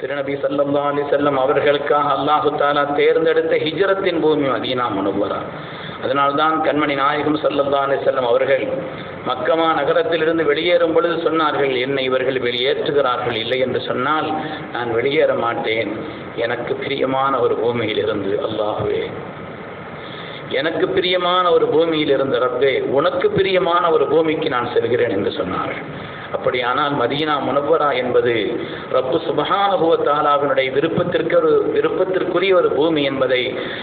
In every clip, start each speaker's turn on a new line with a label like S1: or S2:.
S1: திருநபி சல்லல்லா அலி செல்லம் அவர்களுக்காக அல்லாஹு தாலா தேர்ந்தெடுத்த ஹிஜரத்தின் பூமி மதீனா முனவரா. அதனால்தான் கண்மணி நாயகம் சல்லல்லா அலி செல்லம் அவர்கள் மக்கமா நகரத்திலிருந்து வெளியேறும் பொழுது சொன்னார்கள் என்னை இவர்கள் வெளியேற்றுகிறார்கள் இல்லை என்று சொன்னால் நான் வெளியேற மாட்டேன். எனக்கு பிரியமான ஒரு பூமியில் இருந்து அல்லாஹுவே. எனக்கு பிரியமான ஒரு பூமியில் இருந்த ரப்பே உனக்கு பிரியமான ஒரு பூமிக்கு நான் செல்கிறேன் என்று சொன்னார்கள். அப்படியானால் மதீனா முனவரா என்பது ரப்பு சுபஹானுபவ தாலாவினுடைய விருப்பத்திற்கு ஒரு விருப்பத்திற்குரிய ஒரு பூமி என்பதை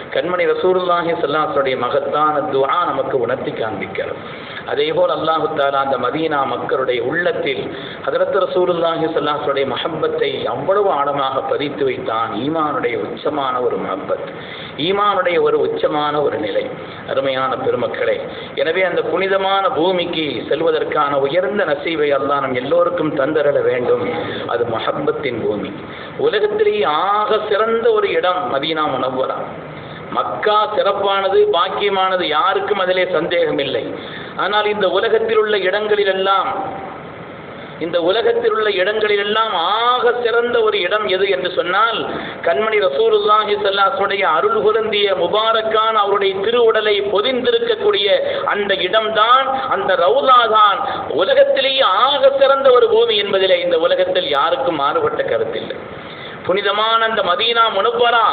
S1: கண்மணி ரசூருல்லாஹி சல்லாசனுடைய மகத்தான துவா நமக்கு உணர்த்தி காண்பிக்கிறது அதேபோல் அல்லாஹு தாலா அந்த மதீனா மக்களுடைய உள்ளத்தில் ஹதரத் ரசூலுல்லாஹி சல்லாசுடைய மஹப்பத்தை அவ்வளவு ஆழமாக பதித்து வைத்தான். ஈமானுடைய உச்சமான ஒரு மஹப்பத். ஈமானுடைய ஒரு உச்சமான ஒரு நிலை. அருமையான பெருமக்களே எனவே அந்த புனிதமான பூமிக்கு செல்வதற்கான உயர்ந்த நசீவை அல்லாஹ் நம் எல்லோருக்கும் தந்தரல வேண்டும். அது மஹப்பத்தின் பூமி. உலகத்திலேயே ஆக சிறந்த ஒரு இடம் மதீனா முனவரா. மக்கா சிறப்பானது பாக்கியமானது யாருக்கும் அதிலே சந்தேகம் இல்லை ஆனால் இந்த உலகத்தில் உள்ள இடங்களிலெல்லாம் இந்த உலகத்தில் உள்ள இடங்களிலெல்லாம் ஆக சிறந்த ஒரு இடம் எது என்று சொன்னால் கண்மணி ரசூலுல்லாஹி சல்லாசுடைய அருள் குருந்திய முபாரக்கான் அவருடைய திருவுடலை பொதிந்திருக்கக்கூடிய அந்த இடம்தான் அந்த ரவுலா தான் உலகத்திலேயே ஆக சிறந்த ஒரு பூமி என்பதிலே இந்த உலகத்தில் யாருக்கும் மாறுபட்ட கருத்தில்லை. புனிதமான அந்த மதீனா முனுப்பரா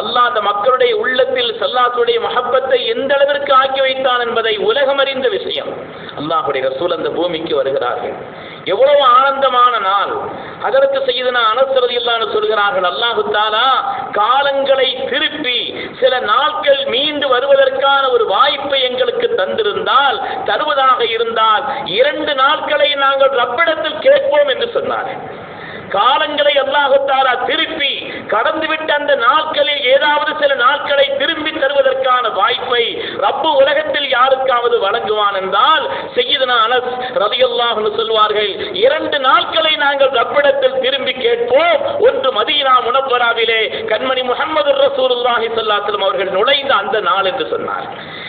S1: அல்லாஹ் அந்த மக்களுடைய உள்ளத்தில் சல்லாத்துடைய மஹப்பத்தை எந்த அளவிற்கு ஆக்கி வைத்தான் என்பதை உலகம் அறிந்த விஷயம். அல்லாஹுடைய ரசூல் அந்த பூமிக்கு வருகிறார்கள். எவ்வளவு ஆனந்தமான நாள். அதற்கு செய்தனா அனசரதி இல்லான்னு சொல்கிறார்கள் அல்லாஹு தாலா காலங்களை திருப்பி சில நாட்கள் மீண்டு வருவதற்கான ஒரு வாய்ப்பை எங்களுக்கு தந்திருந்தால் தருவதாக இருந்தால் இரண்டு நாட்களை நாங்கள் ரப்பிடத்தில் கேட்போம் என்று சொன்னார்கள். காலங்களை அல்லாஹத்தாரா திருப்பி கடந்துவிட்ட அந்த நாட்களில் ஏதாவது சில நாட்களை திரும்பி தருவதற்கான வாய்ப்பை ரப்பு உலகத்தில் யாருக்காவது வழங்குவான் என்றால் செய்யுதனா அனஸ் ரதியல்லாஹ்னு சொல்வார்கள் இரண்டு நாட்களை நாங்கள் ரப்பிடத்தில் திரும்பி கேட்போம். ஒன்று மதீனா முனவராவிலே கண்மணி முகமது ரசூலுல்லாஹி ஸல்லல்லாஹு அவர்கள் நுழைந்த அந்த நாள் என்று சொன்னார்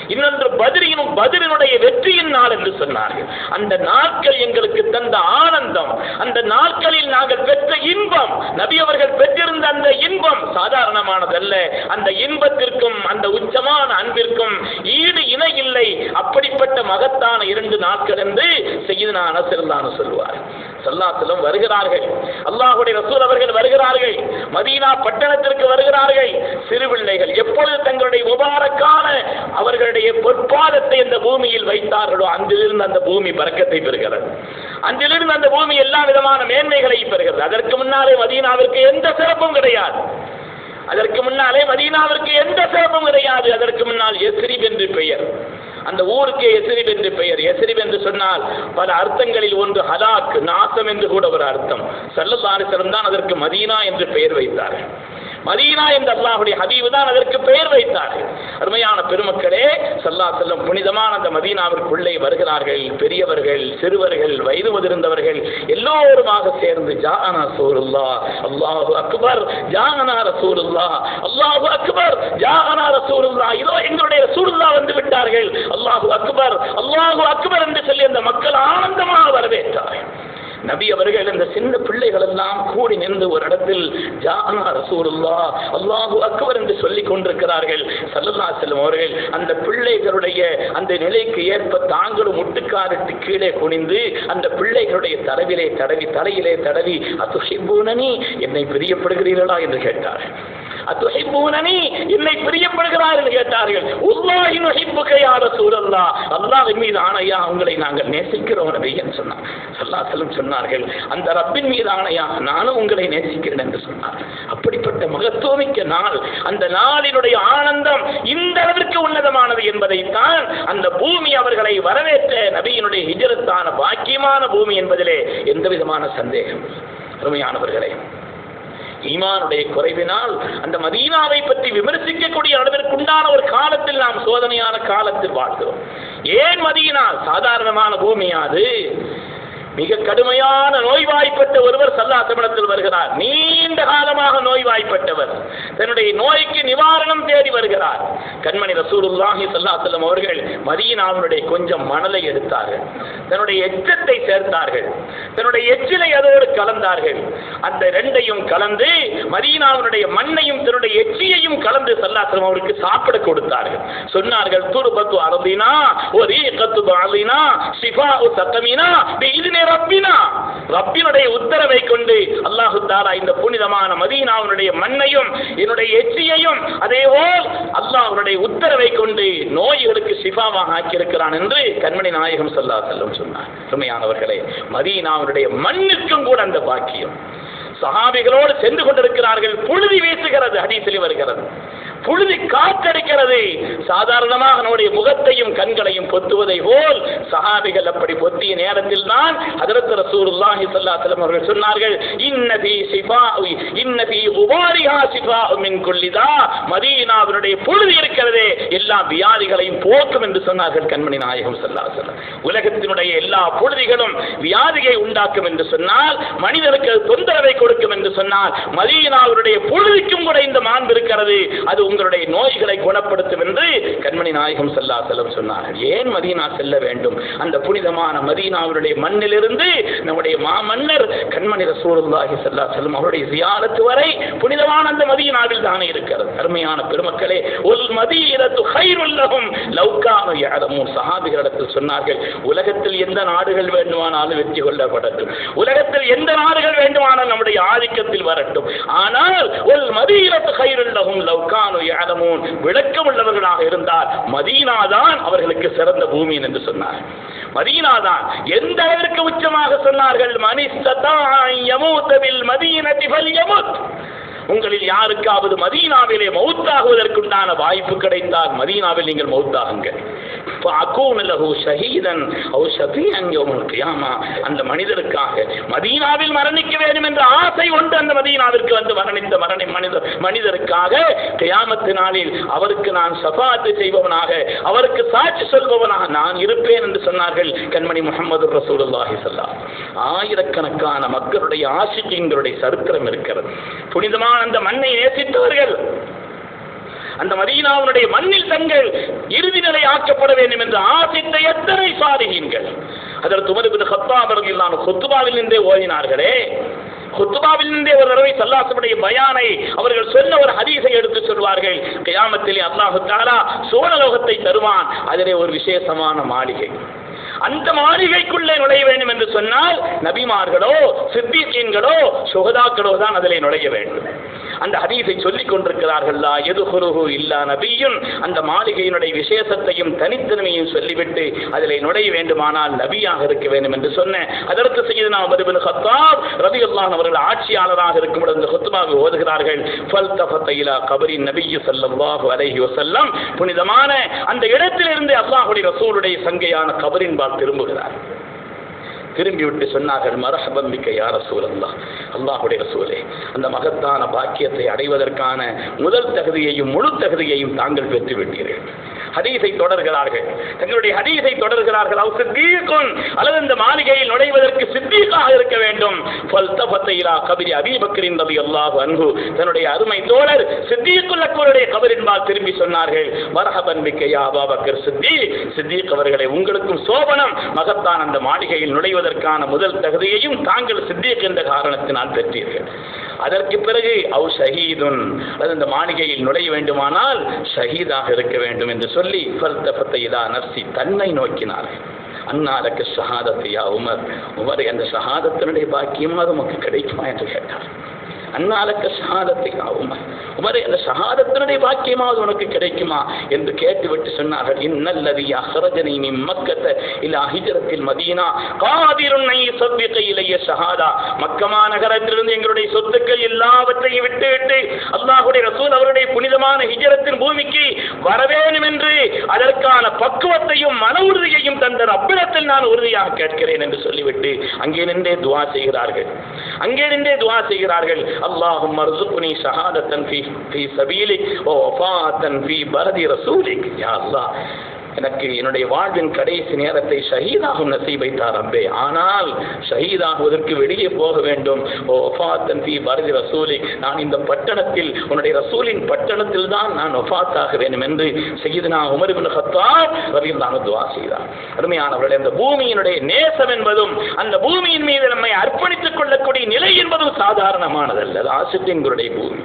S1: இன்னொன்று பதிரினும் பதிரினுடைய வெற்றியின் நாள் என்று சொன்னார்கள். அந்த நாட்கள் எங்களுக்கு தந்த ஆனந்தம் அந்த நாட்களில் நாங்கள் பெற்ற இன்பம் நபி அவர்கள் பெற்றிருந்த அந்த இன்பம் சாதாரணமானதல்ல. அந்த இன்பத்திற்கும் அந்த உச்சமான அன்பிற்கும் ஈடு இணை இல்லை. அப்படிப்பட்ட மகத்தான இரண்டு நாட்கள் என்று செய்யுதுனா அனசிரல்லான்னு சொல்லுவார். சல்லாத்திலும் வருகிறார்கள். அல்லாஹுடைய ரசூல் அவர்கள் வருகிறார்கள். மதீனா பட்டணத்திற்கு வருகிறார்கள். சிறுபிள்ளைகள் எப்பொழுது தங்களுடைய முபாரக்கான அவர்களுடைய பொற்பாதத்தை இந்த பூமியில் வைத்தார்களோ அன்றிலிருந்து அந்த பூமி பறக்கத்தை பெறுகிறது. அன்றிலிருந்து அந்த பூமி எல்லா விதமான மேன்மைகளை பெறுகிறது. அதற்கு முன்னாலே மதீனாவிற்கு எந்த சிறப்பும் கிடையாது. அதற்கு முன்னாலே மதீனாவிற்கு எந்த சிறப்பும் கிடையாது. அதற்கு முன்னால் எஸ்ரிப் என்று பெயர். அந்த ஊருக்கு எசிரிப் என்று பெயர். எசிரிப் என்று சொன்னால் பல அர்த்தங்களில் ஒன்று ஹலாக் நாசம் என்று கூட ஒரு அர்த்தம். சல்லல்லாரிசலம் தான் அதற்கு மதீனா என்று பெயர் வைத்தார்கள். மதீனா என்ற அல்லாஹுடைய ஹபீபு தான் அதற்கு பெயர் வைத்தார்கள். அருமையான பெருமக்களே சல்லா செல்லும் புனிதமான அந்த மதீனாவிற்குள்ளே வருகிறார்கள். பெரியவர்கள் சிறுவர்கள் வயது முதிர்ந்தவர்கள் எல்லோருமாக சேர்ந்து ஜானா சூருல்லா அல்லாஹு அக்பர் ஜானா ரசூருல்லா அல்லாஹு அக்பர் ஜானா ரசூருல்லா இதோ எங்களுடைய ரசூருல்லா வந்து விட்டார்கள். அல்லாஹு அக்பர் அல்லாஹு அக்பர் என்று சொல்லி அந்த மக்கள் ஆனந்தமாக வரவேற்றார்கள். நபி அவர்கள் இந்த சின்ன பிள்ளைகள் எல்லாம் கூடி நின்று ஒரு இடத்தில் ஜானா ரசூலுல்லா அல்லாஹு அக்பர் என்று சொல்லிக் கொண்டிருக்கிறார்கள். சல்லல்லா செல்லும் அவர்கள் அந்த பிள்ளைகளுடைய அந்த நிலைக்கு ஏற்ப தாங்களும் முட்டுக்காரிட்டு கீழே குனிந்து அந்த பிள்ளைகளுடைய தரவிலே தடவி தலையிலே தடவி அத்துஷிபூனனி என்னை பிரியப்படுகிறீர்களா? என்று கேட்டார்கள். அத்துஹிப்பூனனி என்னை பிரியப்படுகிறார் என்று கேட்டார்கள். உல்லாஹி நுஹிப்புக யா ரசூலல்லாஹ். அல்லாஹ்வின் மீது ஆணையா உங்களை நாங்கள் நேசிக்கிறோம் நபி என்று சொன்னார். ஸல்லல்லாஹு அலைஹி சொன்னார்கள் அந்த ரப்பின் மீது ஆணையா நானும் உங்களை நேசிக்கிறேன் என்று சொன்னார். அப்படிப்பட்ட மகத்துவமிக்க நாள் அந்த நாளினுடைய ஆனந்தம் இந்த அளவிற்கு உன்னதமானது என்பதைத்தான் அந்த பூமி அவர்களை வரவேற்ற நபியினுடைய ஹிஜரத்தான பாக்கியமான பூமி என்பதிலே எந்த விதமான சந்தேகம் அருமையானவர்களே ஈமானுடைய குறைவினால் அந்த மதீனாவை பற்றி விமர்சிக்கக்கூடிய அளவிற்குண்டான ஒரு காலத்தில் நாம் சோதனையான காலத்தில் வாழ்கிறோம். ஏன் மதீனா? சாதாரணமான பூமியாது. மிக கடுமையான நோய்வாய்ப்பட்ட ஒருவர் சல்லா தமிழத்தில் வருகிறார். நீண்ட காலமாக நோய்வாய்ப்பட்டவர். தன்னுடைய நோய்க்கு நிவாரணம் கண்மணி ரசூலுல்லாஹி சல்லா செல்லம் அவர்கள் மதீனாவினுடைய கொஞ்சம் மணலை எடுத்தார்கள். தன்னுடைய எச்சத்தை சேர்த்தார்கள். தன்னுடைய எச்சிலை அதோடு கலந்தார்கள். அந்த ரெண்டையும் கலந்து மதீனாவினுடைய மண்ணையும் தன்னுடைய எச்சியையும் கலந்து சல்லாசலம் அவருக்கு சாப்பிட கொடுத்தார்கள். சொன்னார்கள் துருபத்து அரபினா ஒரு கத்து பாலினா ஷிஃபா சத்தமினா இதுனே ரப்பினா. ரப்பினுடைய உத்தரவை கொண்டு அல்லாஹு தாலா இந்த புனிதமான மதீனாவினுடைய மண்ணையும் என்னுடைய எச்சியையும் அதேபோல் அல்லாஹ்வுடைய உத்தரவை கொண்டு நோய்களுக்கு ஷிஃபாவாக ஆக்கியிருக்கிறான் என்று கண்மணி நாயகம் சொல்லா செல்லும் சொன்னார். உண்மையானவர்களே மதீனாவுடைய மண்ணுக்கும் கூட அந்த பாக்கியம். சஹாபிகளோடு சென்று கொண்டிருக்கிறார்கள் புழுதி வீசுகிறது ஹதீஸில் வருகிறது. புழுதி காத்தடிக்கிறது சாதாரணமாக நம்முடைய முகத்தையும் கண்களையும் பொத்துவதை போல் சஹாபிகள் அப்படி பொத்திய நேரத்தில் தான் ஹதரத் ரசூலுல்லாஹி ஸல்லல்லாஹு அலைஹி அவர்கள் சொன்னார்கள் இன்னபி சிபா இன்னபி உபாரிஹா சிபா மின் கொல்லிதா மதீனாவினுடைய புழுதி இருக்கிறதே எல்லா வியாதிகளையும் போக்கும் என்று சொன்னார்கள் கண்மணி நாயகம் ஸல்லல்லாஹு அலைஹி உலகத்தினுடைய எல்லா புழுதிகளும் வியாதியை உண்டாக்கும் என்று சொன்னால் மனிதனுக்கு தொந்தரவை கொடுக்கும் என்று சொன்னால் மதீனாவினுடைய புழுதிக்கும் கூட இந்த மாண்பு இருக்கிறது. அது உங்களுடைய நோய்களை குணப்படுத்தும் என்று கண்மணி நாயகம் செல்லா செல்லம் சொன்னார்கள். ஏன் மதீனா செல்ல வேண்டும்? அந்த புனிதமான மதீனாவுடைய மண்ணிலிருந்து நம்முடைய மாமன்னர் கண்மணி ரசூலுல்லாஹி செல்லா செல்லும் அவருடைய ஜியாரத்து வரை புனிதமான அந்த மதீனாவில் தானே இருக்கிறது. அருமையான பெருமக்களே உல் மதீனத்து கைருல் லஹும் லவ் சஹாபிகளிடத்தில் சொன்னார்கள் உலகத்தில் எந்த நாடுகள் வேண்டுமானாலும் வெற்றி கொள்ளப்படட்டும். உலகத்தில் எந்த நாடுகள் வேண்டுமானாலும் நம்முடைய ஆதிக்கத்தில் வரட்டும். ஆனால் உல் மதீனத்து கைருல் லஹும் லவ் விளக்கமுள்ளவர்களாக விளக்கம் உள்ளவர்களாக இருந்தால் மதீனா தான் அவர்களுக்கு சிறந்த பூமி என்று சொன்னார். மதீனா தான் எந்த அளவிற்கு உச்சமாக சொன்னார்கள்? மனிஸ்ததா யமூத்தவில் மதீனத்தி யமுத். உங்களில் யாருக்காவது மதீனாவிலே மௌத்தாகுவதற்குண்டான வாய்ப்பு கிடைத்தால் மதீனாவில் நீங்கள் மௌத்தாகுங்கள். அந்த மனிதருக்காக மதீனாவில் மரணிக்க வேண்டும் என்ற ஆசை உண்டு. அந்த மதீனாவிற்கு வந்து மரணித்த மரணி மனிதர் மனிதருக்காக கியாமத்து நாளில் அவருக்கு நான் சபாத்து செய்பவனாக அவருக்கு சாட்சி சொல்பவனாக நான் இருப்பேன் என்று சொன்னார்கள் கண்மணி முகமது ரசூலுல்லாஹி சல்லா ஆயிரக்கணக்கான மக்களுடைய ஆசிக்கியங்களுடைய சரித்திரம் இருக்கிறது. புனிதமான அந்த மண்ணை நேசித்தவர்கள். அந்த மதீனாவுடைய மண்ணில் தங்கள் இறுதி நிலை ஆக்கப்பட வேண்டும் என்று ஆசித்த எத்தனை சாதிகீன்கள். அதற்கு உமது ஹத்தாபர்கள் இல்லாமல் ஹொத்துபாவில் நின்றே ஓதினார்களே. குத்துபாவில் இருந்தே ஒரு தடவை சல்லாசனுடைய பயானை அவர்கள் சொன்ன ஒரு ஹதீஸை எடுத்து சொல்வார்கள். கியாமத்திலே அல்லாஹு தாலா சோழலோகத்தை தருவான். அதிலே ஒரு விசேஷமான மாளிகை. அந்த மாளிகைக்குள்ளே நுழைய வேண்டும் என்று சொன்னால் நபிமார்களோ சித்திகீன்களோ சுகதாக்களோ தான் அதிலே நுழைய வேண்டும். அந்த ஹதீஸை சொல்லிக் கொண்டிருக்கிறார்கள் லா எதுகுருகு இல்லா நபியும் அந்த மாளிகையினுடைய விசேஷத்தையும் தனித்தன்மையும் சொல்லிவிட்டு அதில் நுழைய வேண்டுமானால் நபியாக இருக்க வேண்டும் என்று சொன்ன அதற்கு செய்து நாம் வருவது ஹத்தாப் ரவி அல்லான் அவர்கள் ஆட்சியாளராக இருக்கும் இந்த ஹுத்துமாவை ஓதுகிறார்கள் ஃபல் தஃபத்தைலா கபரி நபியு ஸல்லல்லாஹு அலைஹி வசல்லம் புனிதமான அந்த இடத்திலிருந்து அல்லாஹுடைய ரசூலுடைய சங்கையான கபரின் பால் திரும்புகிறார். திரும்பி விட்டு சொன்னார்கள் மரஹபம் மிக்க யார் ரசூல் அல்லாஹுடைய சூழலே அந்த மகத்தான பாக்கியத்தை அடைவதற்கான முதல் தகுதியையும் முழு தகுதியையும் தாங்கள் பெற்றுவிட்டீர்கள் ஹதீஸை தொடர்கிறார்கள். தங்களுடைய ஹதீஸை தொடர்கிறார்கள். அவர் சித்தீக்குன் அல்லது இந்த மாளிகையில் நுழைவதற்கு சித்தீக்காக இருக்க வேண்டும். ஃபல்தஃபத்தையிலா கபிரி அபீபக்கரின் ரதி அல்லாஹ் அன்பு தன்னுடைய அருமை தோழர் சித்தீக்குல் அக்பருடைய கபரின்பால் திரும்பி சொன்னார்கள் மரஹபன் பிக்கையா அபாபக்கர் சித்தி சித்தீக் அவர்களை உங்களுக்கும் சோபனம். மகத்தான் அந்த மாளிகையில் நுழைவதற்கான முதல் தகுதியையும் தாங்கள் சித்தீக் என்ற காரணத்தினால் பெற்றீர்கள். அதற்கு பிறகு அவ் ஷஹீதுன். அது இந்த மாளிகையில் நுழைய வேண்டுமானால் ஷஹீதாக இருக்க வேண்டும் என்று சொல்லி ஃபல்தஃபத்தை இதா நர்சி தன்னை நோக்கினார்கள். அன்னாருக்கு ஷஹாதத்தையா உமர். உமர் அந்த ஷஹாதத்தினுடைய பாக்கியமாக நமக்கு உமக்கு கிடைக்குமா என்று கேட்டார் அன்னாலக்க சகாதத்தை ஆகுமா உமரே அந்த சகாதத்தினுடைய பாக்கியமாவது உனக்கு கிடைக்குமா? என்று கேட்டுவிட்டு சொன்னார்கள். இன்னல்லதி அஹ்ரஜனி மின் மக்கத்தை இல்ல ஹிஜரத்தில் மதீனா. காதிருன்னை சவ்விக இலைய சகாதா மக்கமா நகரத்திலிருந்து எங்களுடைய சொத்துக்கள் எல்லாவற்றையும் விட்டு விட்டு அல்லாஹுடைய ரசூல் அவருடைய புனிதமான ஹிஜரத்தின் பூமிக்கு வரவேணும் என்று அதற்கான பக்குவத்தையும் மன உறுதியையும் தந்த அப்பிடத்தில் நான் உறுதியாக கேட்கிறேன் என்று சொல்லிவிட்டு அங்கே நின்றே துவா செய்கிறார்கள். அங்கிருந்தே துவா செய்கிறார்கள். அல்லாஹும் மர்சுக்னி ஷஹாதத்தன் ஃபி ஃபி சபீலிக் ஓ வஃபாத்தன் ஃபி பரதி ரசூலிக். யா அல்லாஹ் எனக்கு என்னுடைய வாழ்வின் கடைசி நேரத்தை ஷஹீதாகும் நசீபை வைத்தார் ரப்பே. ஆனால் ஷஹீதாகுவதற்கு வெளியே போக வேண்டும். ஓ ஒஃபாத்தன் ஃபீ பரதி ரசூலி. நான் இந்த பட்டணத்தில் உன்னுடைய ரசூலின் பட்டணத்தில் தான் நான் ஒஃபாத்தாக வேண்டும் என்று செய்தனா உமர் ஹத்தார் கத்தாப் ரலியல்லாஹு துவா செய்தார். அருமையானவர்களே அந்த பூமியினுடைய நேசம் என்பதும் அந்த பூமியின் மீது நம்மை அர்ப்பணித்துக் கொள்ளக்கூடிய நிலை என்பதும் சாதாரணமானதல்ல. அது குருடைய பூமி.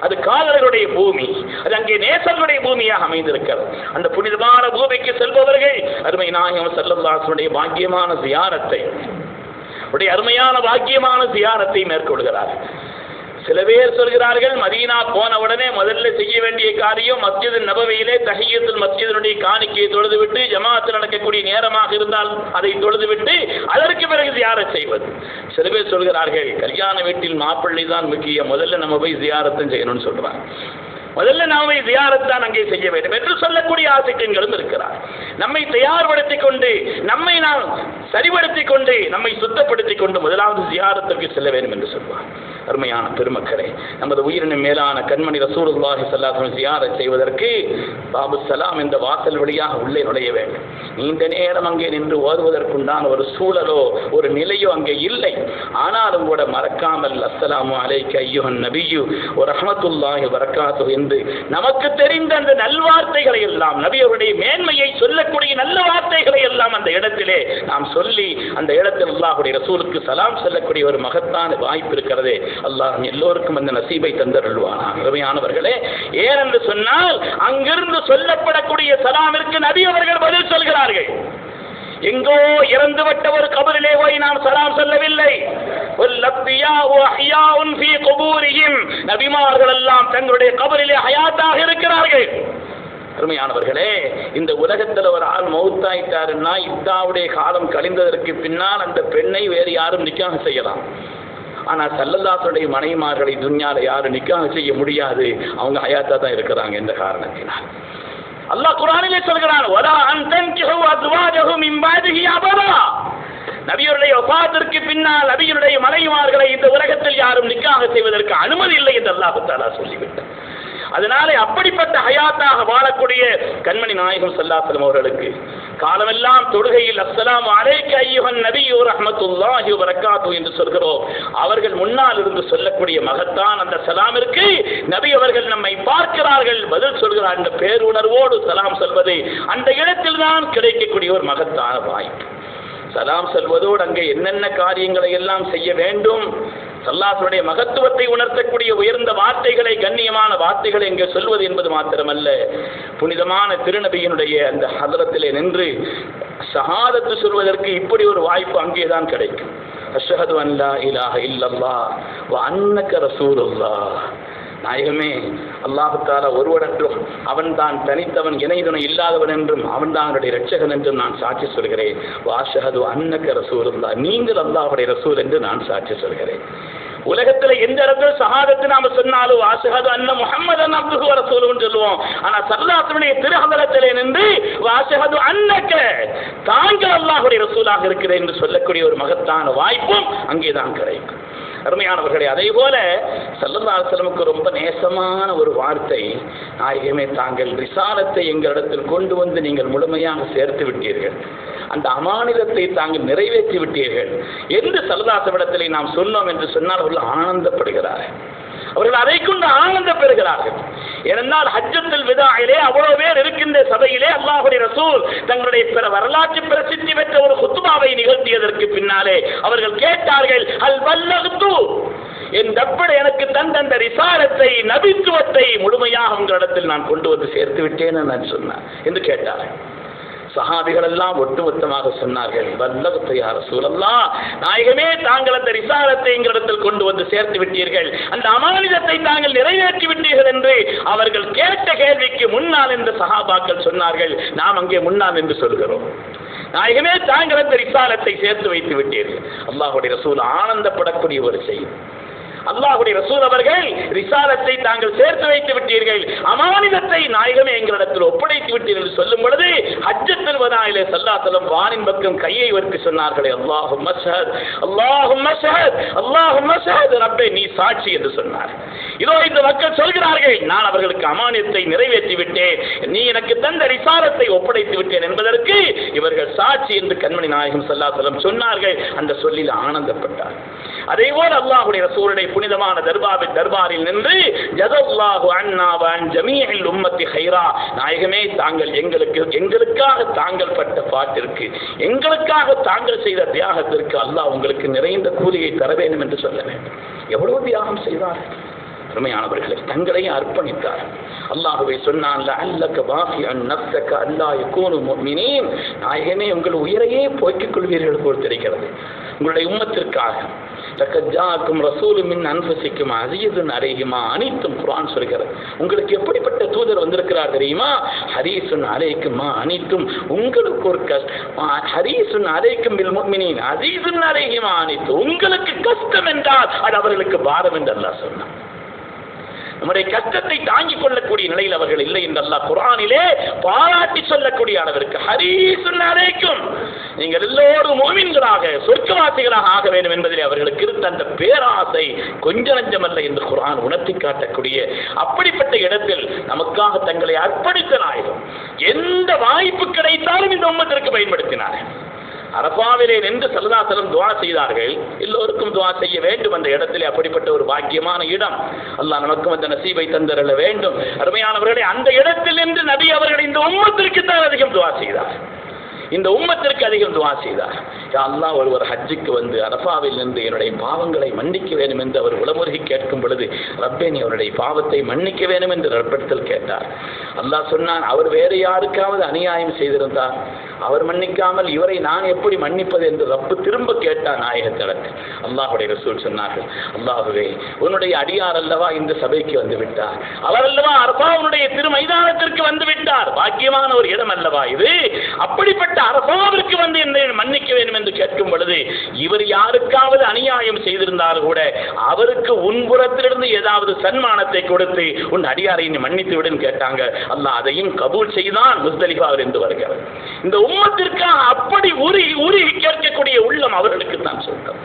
S1: அது காதலர்களுடைய பூமி அது அங்கே நேசர்களுடைய பூமியாக அமைந்திருக்கிறது. அந்த புனிதமான பூமிக்கு செல்பவர்கள் அருமை நாயகம் செல்லல்லாசனுடைய பாக்கியமான சியாரத்தை உடைய அருமையான பாக்கியமான சியாரத்தை மேற்கொள்கிறார் சில பேர் சொல்கிறார்கள் மதீனா போன உடனே முதல்ல செய்ய வேண்டிய காரியம் மஸ்ஜிது நபவையிலே தஹியத்துல் மஸ்ஜிதனுடைய காணிக்கையை தொழுதுவிட்டு ஜமாத்தில் நடக்கக்கூடிய நேரமாக இருந்தால் அதை தொழுதுவிட்டு அதற்கு பிறகு ஜியாரத் செய்வது. சில பேர் சொல்கிறார்கள் கல்யாண வீட்டில் மாப்பிள்ளை தான் முக்கியம் முதல்ல நம்ம போய் ஜியாரத்தும் செய்யணும்னு சொல்றாங்க. முதல்ல நாம ஜியாரத்தான் அங்கே செய்ய வேண்டும் என்று சொல்லக்கூடிய ஆசிரியர்களும் இருக்கிறார். நம்மை தயார்படுத்திக் கொண்டு நம்மை நாம் சரிபடுத்திக் கொண்டு நம்மை சுத்தப்படுத்திக் கொண்டு முதலாவது ஜியாரத்திற்கு செல்ல வேண்டும் என்று சொல்வார். அருமையான பெருமக்களே நமது உயிரினும் மேலான கண்மணி ரசூலுல்லாஹி ஸல்லல்லாஹு ஜியாரத் செய்வதற்கு பாபு சலாம் இந்த வாசல் வழியாக உள்ளே நுழைய வேண்டும். நீண்ட நேரம் அங்கே நின்று ஓதுவதற்குண்டான ஒரு சூழலோ ஒரு நிலையோ அங்கே இல்லை. ஆனாலும் கூட மறக்காமல் அஸ்ஸலாமு அலைக்கு ஐயோ நபியு ஒரு ரஹமத்துல்லாஹி வரக்காத்து என்று நமக்கு தெரிந்த அந்த நல்வார்த்தைகளை எல்லாம் நபியவருடைய மேன்மையை சொல்லக்கூடிய நல்ல வார்த்தைகளை எல்லாம் அந்த இடத்திலே நாம் சொல்லி அந்த இடத்தில் அல்லாஹுடைய ரசூலுக்கு சலாம் செல்லக்கூடிய ஒரு மகத்தான வாய்ப்பு இருக்கிறது. அல்லாஹ் எல்லோருக்கும் அந்த நசீபை தந்தருள்வானா அருமையானவர்களே ஏனென்று சொன்னால் அங்கிருந்து சொல்லப்படக்கூடிய சலாமிற்கு நபி அவர்கள் பதில் சொல்கிறார்கள். எங்கோ இறந்துவிட்ட ஒரு கபரிலே போய் நாம் சலாம் சொல்லவில்லை. நபிமார்கள் எல்லாம் தங்களுடைய கபரிலே ஹயாத்தாக இருக்கிறார்கள். அருமையானவர்களே இந்த உலகத்தில் ஒரு ஆள் மௌத்தாயிட்டாருன்னா இத்தாவுடைய காலம் கழிந்ததற்கு பின்னால் அந்த பெண்ணை வேறு யாரும் நிக்காக செய்யலாம். ஆனா சல்லல்லாசுடைய மனைவிமார்களை துன்யால யாரும் நிக்காக செய்ய முடியாது. அவங்க ஹயாத்தா தான் இருக்கிறாங்க இந்த காரணத்தினால். அல்லாஹ் குரானிலே சொல்கிறான் வலா அன் அஸ்வாஜஹு மின் பாதிஹி அபதா. நபியருடைய ஒபாத்திற்கு பின்னால் நபியருடைய மனைவிமார்களை இந்த உலகத்தில் யாரும் நிக்காக செய்வதற்கு அனுமதி இல்லை என்று அல்லாஹ் தாலா சொல்லிவிட்டார் அதனாலே அப்படிப்பட்ட ஹயாத்தாக வாழக்கூடிய கண்மணி நாயகம் சல்லாசலம் அவர்களுக்கு காலமெல்லாம் தொழுகையில் அஸ்லாம் அலைக்க ஐயுகன் நபியூ ரஹமத்துல்லாஹி வரக்காத்து என்று சொல்கிறோம். அவர்கள் முன்னால் இருந்து சொல்லக்கூடிய மகத்தான் அந்த சலாமிற்கு நபி அவர்கள் நம்மை பார்க்கிறார்கள் பதில் சொல்கிறார். அந்த பேருணர்வோடு சலாம் சொல்வது அந்த இடத்தில் தான் கிடைக்கக்கூடிய ஒரு மகத்தான வாய்ப்பு. சலாம் சொல்வதோடு அங்கே என்னென்ன காரியங்களை எல்லாம் செய்ய வேண்டும்? சல்லாசனுடைய மகத்துவத்தை உணர்த்தக்கூடிய உயர்ந்த வார்த்தைகளை கண்ணியமான வார்த்தைகளை இங்கே சொல்வது என்பது மாத்திரமல்ல. புனிதமான திருநபியினுடைய அந்த ஹதரத்திலே நின்று சகாதத்து சொல்வதற்கு இப்படி ஒரு வாய்ப்பு அங்கேதான் கிடைக்கும். அஷ்ஹது அல்லா இலாஹ இல்லல்லா அன்னக்க அன்னக நாயகமே அல்லாஹுத்தாலா ஒருவனென்றும் அவன் தான் தனித்தவன் இணைதுணை இல்லாதவன் என்றும் அவன் தான் அவனுடைய ரட்சகன் என்றும் நான் சாட்சி சொல்கிறேன். வாஷஹது அன்னக்க ரசூலுல்லா நீங்கள் அல்லாஹுடைய ரசூல் என்று நான் சாட்சி சொல்கிறேன். உலகத்துல எந்த இடத்துல சகாதத்து நாம சொன்னாலும் வாசகது அண்ண முகமது அப்துகு ரசூலுன்னு சொல்லுவோம். ஆனா சல்லாத்துடைய திருஹதலத்திலே நின்று வாசகது அன்னக்க தாங்கள் அல்லாஹுடைய ரசூலாக இருக்கிறேன் என்று சொல்லக்கூடிய ஒரு மகத்தான வாய்ப்பும் அங்கேதான் கிடைக்கும். அருமையானவர்களே அதே போல செல்லந்தாசலமுக்கு ரொம்ப நேசமான ஒரு வார்த்தை நாயகமே தாங்கள் விசாலத்தை எங்களிடத்தில் கொண்டு வந்து நீங்கள் முழுமையாக சேர்த்து விட்டீர்கள். அந்த அமானிதத்தை தாங்கள் நிறைவேற்றி விட்டீர்கள். என்று சல்லதாசவிடத்திலே நாம் சொன்னோம் என்று சொன்னால் அவர்கள் ஆனந்தப்படுகிறார்கள். அவர்கள் அதை கொண்டு ஆனந்த பெறுகிறார்கள். ஏனென்றால் ஹஜ்ஜத்தில் விதாயிலே அவ்வளவு பேர் இருக்கின்ற சபையிலே அல்லாஹுடைய ரசூல் தங்களுடைய பிற வரலாற்று பிரசித்தி பெற்ற ஒரு குத்துபாவை நிகழ்த்தியதற்கு பின்னாலே அவர்கள் கேட்டார்கள் அல் வல்லகுத்து என் தப்பட எனக்கு தந்த அந்த ரிசாரத்தை நபித்துவத்தை முழுமையாக உங்களிடத்தில் நான் கொண்டு வந்து சேர்த்து விட்டேன் நான் சொன்னேன் என்று கேட்டார்கள். சஹாபிகள் எல்லாம் ஒட்டுமொத்தமாக சொன்னார்கள் வல்லகத்தை யார சூழல்லா நாயகமே தாங்கள் அந்த ரிசாலத்தை எங்களிடத்தில் கொண்டு வந்து சேர்த்து விட்டீர்கள். அந்த அமானிதத்தை தாங்கள் நிறைவேற்றி விட்டீர்கள் என்று அவர்கள் கேட்ட கேள்விக்கு முன்னால் என்று சஹாபாக்கள் சொன்னார்கள். நாம் அங்கே முன்னால் என்று சொல்கிறோம். நாயகமே தாங்கள் அந்த ரிசாலத்தை சேர்த்து வைத்து விட்டீர்கள். அல்லாஹுடைய ரசூல் ஆனந்தப்படக்கூடிய ஒரு செய்தி. அல்லாஹுடைய ரசூல் அவர்கள் ரிசாலத்தை தாங்கள் சேர்த்து வைத்து விட்டீர்கள். அமானிதத்தை நாயகமே எங்களிடத்தில் ஒப்படைத்து விட்டீர்கள் என்று சொல்லும் பொழுது ஹஜ்ஜத்தில் வதாயிலே சல்லாசலம் வானின் பக்கம் கையை வர்க்கு சொன்னார்களே அல்லாஹும் மஷஹத் அல்லாஹும் மஷஹத் அல்லாஹும் மஷஹத் ரப்பே நீ சாட்சி என்று சொன்னார். இதோ இந்த மக்கள் சொல்கிறார்கள் நான் அவர்களுக்கு அமானியத்தை நிறைவேற்றி விட்டேன் நீ எனக்கு தந்த ரிசாரத்தை ஒப்படைத்து விட்டேன் என்பதற்கு இவர்கள் சாட்சி என்று கண்மணி நாயகம் சல்லாசலம் சொன்னார்கள். அந்த சொல்லில் ஆனந்தப்பட்டார். அதே போல் அல்லாஹுடைய ரசூலுடைய புனிதமான தர்பாவின் தர்பாரில் நின்று ஜதல்லாஹு அண்ணாவான் ஜமீஇல் உம்மத்தி ஹைரா நாயகமே தாங்கள் எங்களுக்கு எங்களுக்காக தாங்கள் பட்ட பாட்டிற்கு எங்களுக்காக தாங்கள் செய்த தியாகத்திற்கு அல்லாஹ் உங்களுக்கு நிறைந்த கூலியை தர வேண்டும் என்று சொல்ல வேண்டும். எவ்வளவு தியாகம் செய்தார் அருமையானவர்களை தங்களை அர்ப்பணித்தார். அல்லாஹுவை சொன்னான் நாயகமே உங்கள் உயிரையே போக்கிக் கொள்வீர்கள் போல் தெரிகிறது உங்களுடைய உம்மத்திற்காக தக்கஜாக்கும் ஜாக்கும் அன்பசிக்கும் அசீதுன் அறையுமா அனைத்தும் குரான் சொல்கிறது. உங்களுக்கு எப்படிப்பட்ட தூதர் வந்திருக்கிறார் தெரியுமா? ஹரீசுன் அலைக்குமா அனைத்தும் உங்களுக்கு ஒரு கஷ்ட ஹரீசுன் அலைக்கும் பில் அறையுமா அசீதுன் அனைத்து உங்களுக்கு கஷ்டம் என்றால் அது அவர்களுக்கு பாரம் என்று அல்லா சொன்னான். நம்முடைய கஷ்டத்தை தாங்கிக் கொள்ளக்கூடிய நிலையில் அவர்கள் இல்லை என்று அல்லாஹ் குரானிலே பாராட்டி சொல்லக்கூடிய அளவிற்கு ஹரீசுன் அழைக்கும் நீங்கள் எல்லோரும் மோமின்களாக சொர்க்கவாசிகளாக ஆக வேண்டும் என்பதிலே அவர்களுக்கு இருந்த அந்த பேராசை கொஞ்ச நஞ்சமல்ல என்று குரான் உணர்த்தி காட்டக்கூடிய அப்படிப்பட்ட இடத்தில் நமக்காக தங்களை அர்ப்பணித்த நாயகம். எந்த வாய்ப்பு கிடைத்தாலும் இந்த உம்மத்திற்கு பயன்படுத்தினார் அரபாவிலே நின்று சல்லதாசலம் துவா செய்தார்கள். எல்லோருக்கும் துவா செய்ய வேண்டும் அந்த இடத்திலே அப்படிப்பட்ட ஒரு பாக்கியமான இடம். அல்லாஹ் நமக்கும் அந்த நசீபை தந்தரல வேண்டும். அருமையானவர்களே அந்த இடத்தில் நின்று நபி அவர்கள் இந்த உம்மத்திற்கு தான் அதிகம் துவா செய்தார். இந்த உம்மத்திற்கு அதிகம் துவா செய்தார். அல்லா ஒருவர் ஹஜ்ஜுக்கு வந்து அரபாவில் நின்று என்னுடைய பாவங்களை மன்னிக்க வேண்டும் என்று அவர் உளமுருகி கேட்கும் பொழுது ரப்பே நீ அவருடைய பாவத்தை மன்னிக்க வேண்டும் என்று ரப்படத்தில் கேட்டார். அல்லாஹ் சொன்னான் அவர் வேறு யாருக்காவது அநியாயம் செய்திருந்தார்? அவர் மன்னிக்காமல் இவரை நான் எப்படி மன்னிப்பது என்று ரப்பு திரும்ப கேட்டான் நாயகத்திடத்தில் அல்லாஹுடைய ரசூல் சொன்னார்கள் அல்லாஹுவே உன்னுடைய அடியார் அல்லவா இந்த சபைக்கு வந்து விட்டார். அவர் அல்லவா அரபாவுடைய திரு மைதானத்திற்கு வந்து விட்டார். பாக்கியமான ஒரு இடம் அல்லவா இது? அப்படிப்பட்ட அரபாவிற்கு வந்து என்னை மன்னிக்க வேண்டும் என்று கேட்கும் பொழுது இவர் யாருக்காவது அநியாயம் செய்திருந்தால் கூட அவருக்கு உன்புறத்திலிருந்து ஏதாவது சன்மானத்தை கொடுத்து உன் அடியாரை மன்னித்து விடுன்னு கேட்டாங்க. அல்ல அதையும் கபூல் செய்தான் முஸ்தலிஃபாவில் இருந்து வருகிறது இந்த உம்மத்திற்காக அப்படி உருகி உருகி கேட்கக்கூடிய உள்ளம் அவர்களுக்கு தான் சொந்தம்.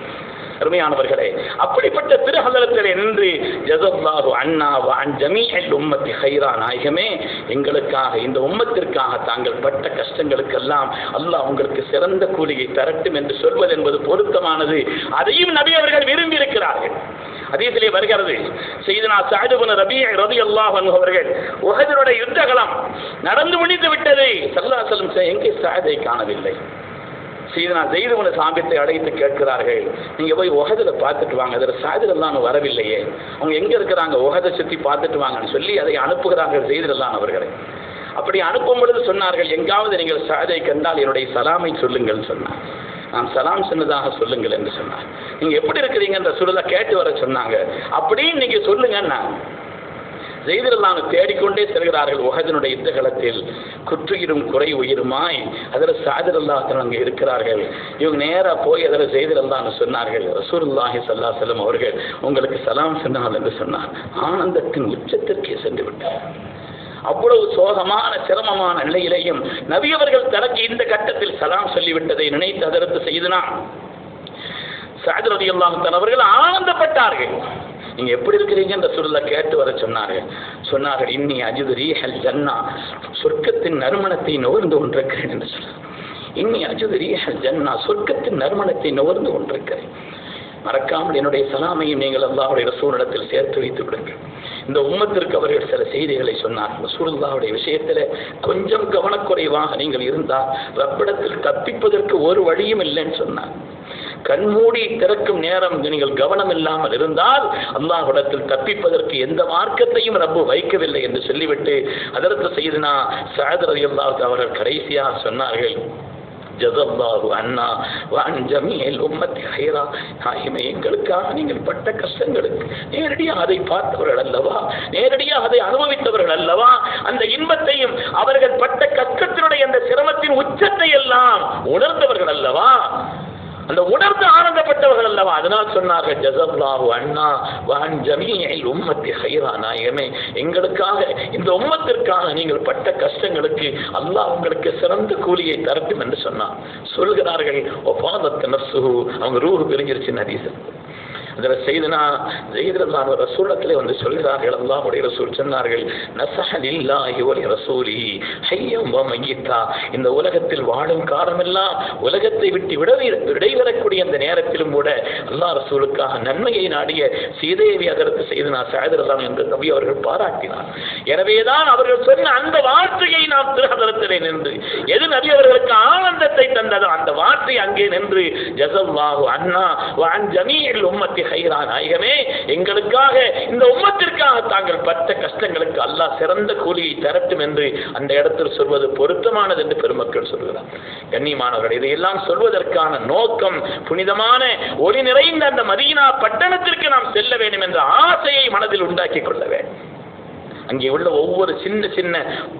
S1: அருமையானவர்களே அப்படிப்பட்ட திருஹலத்தில் நின்று ஜசல்லாஹு அண்ணா அன் ஜமீஹல் உம்மத்தி ஹைரா நாயகமே எங்களுக்காக இந்த உம்மத்திற்காக தாங்கள் பட்ட கஷ்டங்களுக்கெல்லாம் அல்லாஹ் உங்களுக்கு சிறந்த கூலியை தரட்டும் என்று சொல்வது என்பது பொருத்தமானது. அதையும் நபி அவர்கள் விரும்பி இருக்கிறார்கள் அதீசிலே வருகிறது செய்தனா சாஜபுன ரபி ரபி அல்லாஹ் அவர்கள் உஹதனுடைய யுத்தகலம் நடந்து முடிந்து விட்டது. சல்லாசலம் எங்கே சாதை காணவில்லை? சீதனா செய்தவன சாபியத்தை அடைத்து கேட்கிறார்கள். நீங்க போய் உகதில் பார்த்துட்டு வாங்க. அதில் சாதிரெல்லாம் வரவில்லையே. அவங்க எங்க இருக்கிறாங்க? உகதை சுற்றி பார்த்துட்டு வாங்கன்னு சொல்லி அதை அனுப்புகிறார்கள் செய்திடலாம் அவர்களை. அப்படி அனுப்பும் பொழுது சொன்னார்கள் எங்காவது நீங்கள் சாதை கண்டால் என்னுடைய சலாமை சொல்லுங்கள் சொன்னார். நான் சலாம் சொன்னதாக சொல்லுங்கள் என்று சொன்னார். நீங்க எப்படி இருக்கிறீங்க என்ற சுருளை கேட்டு வர சொன்னாங்க. அப்படின்னு நீங்க நான் ஜெய்திரல்லானு தேடிக்கொண்டே செல்கிறார்கள் உகதனுடைய யுத்த களத்தில் குற்றுயிரும் குறை உயிருமாய் அதில் சாதிரல்லாத்தன் அங்கே இருக்கிறார்கள். இவங்க நேராக போய் அதில் ஜெய்திரல்லான்னு சொன்னார்கள். ரசூலுல்லாஹி சல்லா செல்லம் அவர்கள் உங்களுக்கு சலாம் சொன்னால் என்று சொன்னார். ஆனந்தத்தின் உச்சத்திற்கே சென்று விட்டார். அவ்வளவு சோகமான சிரமமான நிலையிலையும் நவியவர்கள் தனக்கு இந்த கட்டத்தில் சலாம் சொல்லிவிட்டதை நினைத்து அதற்கு செய்தனா சாதிரதி அல்லாஹன் அவர்கள் ஆனந்தப்பட்டார்கள். நீங்க எப்படி இருக்கிறீங்க? என்ற சொல்ல கேட்டு வர சொன்னார்கள் சொன்னார்கள் இன்னி அஜிது ரீஹல் ஜன்னா சொர்க்கத்தின் நறுமணத்தை நுகர்ந்து கொண்டிருக்கிறேன் என்று சொன்னார். இன்னி அஜிது ரீஹல் ஜன்னா சொர்க்கத்தின் நறுமணத்தை நுகர்ந்து கொண்டிருக்கிறேன். மறக்காமல் என்னுடைய சலாமையும் நீங்கள் அல்லாவுடைய ரசூலிடத்தில் சேர்த்து வைத்துக் விடுங்கள் இந்த உம்மத்திற்கு அவர்கள் சில செய்திகளை சொன்னார். ரசூலுல்லாவுடைய விஷயத்தில் கொஞ்சம் கவனக்குறைவாக நீங்கள் இருந்தால் ரப்பிடத்தில் தப்பிப்பதற்கு ஒரு வழியும் இல்லைன்னு சொன்னார். கண்மூடி திறக்கும் நேரம் நீங்கள் கவனம் இல்லாமல் இருந்தால் அல்லாஹிடத்தில் தப்பிப்பதற்கு எந்த மார்க்கத்தையும் ரப்பு வைக்கவில்லை என்று சொல்லிவிட்டு அதற்கு செய்தனா சாதர் அல்லாஹ் அவர்கள் கடைசியாக சொன்னார்கள் ஜதல்லாஹு அண்ணா வான் ஜமீல் உம்மத்தி ஹைரா. நாயமே எங்களுக்காக நீங்கள் பட்ட கஷ்டங்களுக்கு நேரடியாக அதை பார்த்தவர்கள் அல்லவா? நேரடியாக அதை அனுபவித்தவர்கள் அல்லவா? அந்த இன்பத்தையும் அவர்கள் பட்ட கஷ்டத்தினுடைய அந்த சிரமத்தின் உச்சத்தை எல்லாம் உணர்ந்தவர்கள் அல்லவா? அந்த உணர்ந்து ஆனந்தப்பட்டவர்கள் அல்லவா? அதனால் சொன்னார்கள் ஜசப்லாஹு அண்ணா வான் ஜமீனில் உம்மத்தி ஹைரா நாயகமே எங்களுக்காக இந்த உம்மத்திற்காக நீங்கள் பட்ட கஷ்டங்களுக்கு அல்லாஹ் உங்களுக்கு சிறந்த கூலியை தரட்டும் என்று சொன்னார் சொல்கிறார்கள் ஒபாதத்து சுகு அவங்க ரூஹு பிரிஞ்சிருச்சு நரீசன் அதில் செய்தனா செய்ததான் ரசூலத்திலே வந்து சொல்கிறார்கள். அல்லாஹுடைய ரசூல் சொன்னார்கள் நசஹல் இல்லாஹி ஒலி ரசூலி ஹையம் வ மையித்தா இந்த உலகத்தில் வாழும் காலமெல்லாம் உலகத்தை விட்டு விட விடைபெறக்கூடிய அந்த நேரத்திலும் கூட அல்லாஹ் ரசூலுக்காக நன்மையை நாடிய சீதேவி அதற்கு செய்தனா சாயதரதான் என்று நபி அவர்கள் பாராட்டினார். எனவேதான் அவர்கள் சொன்ன அந்த வார்த்தையை நாம் திருஹதரத்திலே நின்று எது நபி அவர்களுக்கு ஆனந்தத்தை தந்ததோ அந்த வார்த்தை அங்கே நின்று ஜசல்லாஹு அண்ணா வான் ஜமீல் உம்மத்தி ஹைரா நாயகமே எங்களுக்காக இந்த உம்மத்திற்காக தாங்கள் பட்ட கஷ்டங்களுக்கு அல்லாஹ் சிறந்த கூலியை தரட்டும் என்று அந்த இடத்தில் சொல்வது பொருத்தமானது என்று பெருமக்கள் சொல்கிறார். கண்ணியமானவர்கள் இதையெல்லாம் சொல்வதற்கான நோக்கம் புனிதமான ஒளி நிறைந்த அந்த மதீனா பட்டணத்திற்கு நாம் செல்ல வேண்டும் என்ற ஆசையை மனதில் உண்டாக்கி கொள்ள வேண்டும். அங்கே உள்ள ஒவ்வொரு சின்ன சின்ன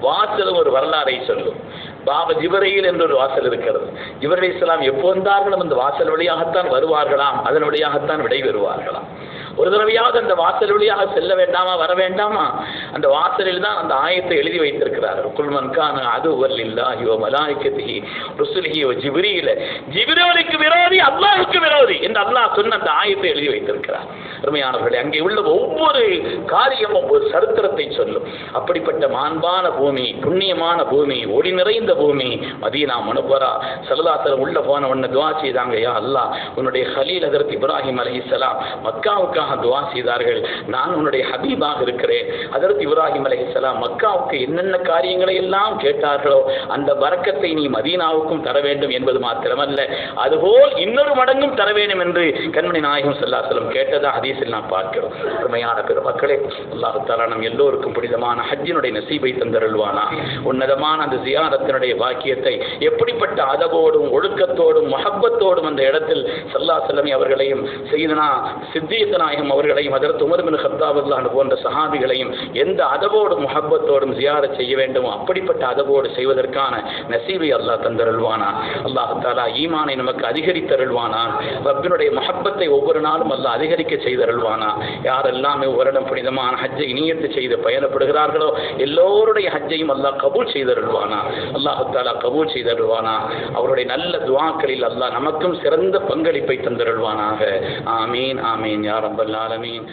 S1: வாசலும் ஒரு வரலாறை சொல்லும். பாப ஜிபரையில் என்ற ஒரு வாசல் இருக்கிறது. ஜிபரை இஸ்லாம் எப்போ வந்தார்களும் அந்த வாசல் வழியாகத்தான் வருவார்களாம். அதன் வழியாகத்தான் விடைபெறுவார்களாம். ஒரு தடவையாவது அந்த வாசல் வழியாக செல்ல வேண்டாமா வர வேண்டாமா? அந்த வாசலில் தான் அந்த ஆயத்தை எழுதி வைத்திருக்கிறார்கள். குல்மன்கான அது இல்லா இவ மலாய்க்கத்தி ருசுலிஹி ஜிபிரியில ஜிபிரோனுக்கு விரோதி அல்லாஹுக்கு விரோதி என்று அல்லாஹ் சொன்ன அந்த ஆயத்தை எழுதி வைத்திருக்கிறார். அருமையானவர்களே அங்கே உள்ள ஒவ்வொரு காரியமும் ஒரு சரித்திரத்தை சொல்லும். அப்படிப்பட்ட மாண்பான பூமி புண்ணியமான பூமி ஒளி நிறைந்த பூமி மதீனா மனுபரா சலதாத்தரம் உள்ள போன உன்னை துவா செய்தாங்க யா அல்லா உன்னுடைய ஹலீல் அதற்கு இப்ராஹிம் அலைஹிஸ்ஸலாம் மக்காவுக்காக துவா செய்தார்கள். நான் உன்னுடைய ஹபீபாக இருக்கிறேன். அதற்கு இப்ராஹிம் அலைஹிஸ்ஸலாம் மக்காவுக்கு என்னென்ன காரியங்களை எல்லாம் கேட்டார்களோ அந்த வரக்கத்தை நீ மதீனாவுக்கும் தர வேண்டும் என்பது மாத்திரமல்ல. அதுபோல் இன்னொரு மடங்கும் தர வேண்டும் என்று கண்மணி நாயகம் சல்லாசலம் கேட்டதா ஹதீஸில் நாம் பார்க்கிறோம். உண்மையான பெருமக்களே அல்லாஹு தாலா நம் எல்லோருக்கும் புனிதமான ஹஜ்ஜினுடைய நசீபை தந்தருள்வானா. உன்னதமான அந்த ஜியாரத்தினுடைய பாக்கியத்தை எப்படிப்பட்ட அதவோடும் ஒழுக்கத்தோடும் மஹப்பத்தோடும் அந்த இடத்தில் சல்லா செல்லமி அவர்களையும் செய்தனா சித்தியத்த நாயகம் அவர்களையும் அதற்கு உமர்மின் ஹத்தாபுல்லான் போன்ற சஹாபிகளையும் எந்த அதவோடும் முஹப்பத்தோடும் ஜியார செய்ய வேண்டுமோ அப்படிப்பட்ட அதவோடு செய்வதற்கான நசீபை அல்லாஹ் தந்தருள்வானா. அல்லாஹு தாலா ஈமானை நமக்கு அதிகரித்தருள்வானா. ரப்பினுடைய மஹப்பத்தை ஒவ்வொரு நாளும் அல்லாஹ் அதிகரிக்க செய்த அருள்வானா யாரெல்லாம் வருடம் புனிதமான ஹஜ்ஜை நீயத்து செய்து பயணப்படுகிறார்களோ எல்லோருடைய ஹஜ்ஜையும் அல்லாஹ் கபூல் செய்தருள்வானா? அல்லாஹாலா கபூல் செய்தருள்வானா? அவருடைய நல்ல துவாக்களில் அல்லாஹ் நமக்கும் சிறந்த பங்களிப்பை தந்தருள்வானாக. ஆமீன் ஆமீன் யாரம்பல் ஆலமீன்.